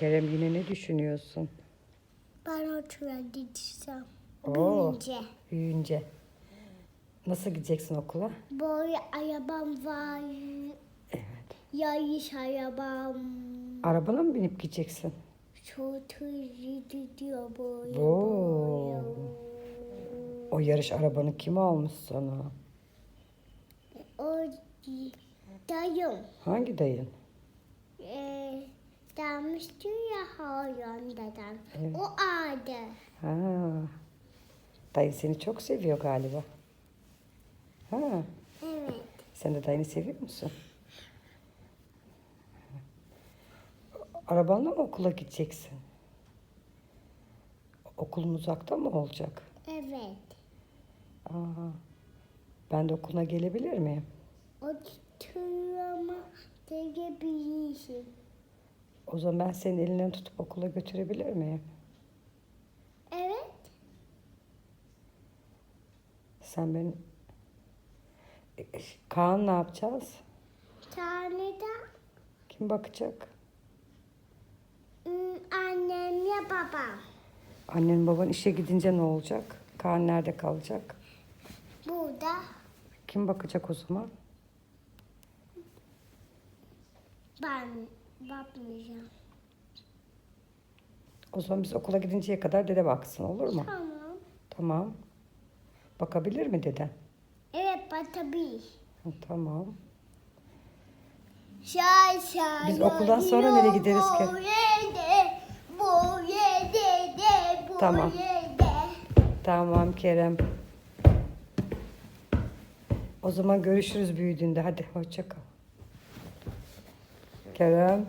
Kerem yine ne düşünüyorsun? Ben otura gideceğim. Oo. Büyünce. Büyüyünce. Nasıl gideceksin okula? Böyle arabam var. Evet. Yarış arabam. Arabana mı binip gideceksin? Çok hızlı gidiyor. Oo. böyle. O yarış arabanı kim almış sana? O dayım. Hangi dayın? Ee, Dalmıştı ya hayvan dedem. Evet. O ağdı. Ha. Dayı seni çok seviyor galiba. Ha. Evet. Sen de dayını seviyor musun? Arabanla mı okula gideceksin? Okulun uzakta mı olacak? Evet. Aa, ben de okuluna gelebilir miyim? O turama gelebilirsin. O zaman ben senin elinden tutup okula götürebilir miyim? Evet. Sen benim... E, Kaan ne yapacağız? Tane de Kim bakacak? ım, annemle babam. Annen baban işe gidince ne olacak? Kaan nerede kalacak? Burada Kim bakacak o zaman? ben bakmayacağım. O zaman biz okula gidinceye kadar dede baksın olur mu? Tamam. Tamam. Bakabilir mi deden? Evet bak tabii. Ha, Tamam. Şay şay. Biz okuldan sonra nereye gideriz ki? Bu yerde, bu yerde de, bu Tamam. Tamam Kerem. O zaman görüşürüz büyüdüğünde. Hadi hoşça kal. Kerem.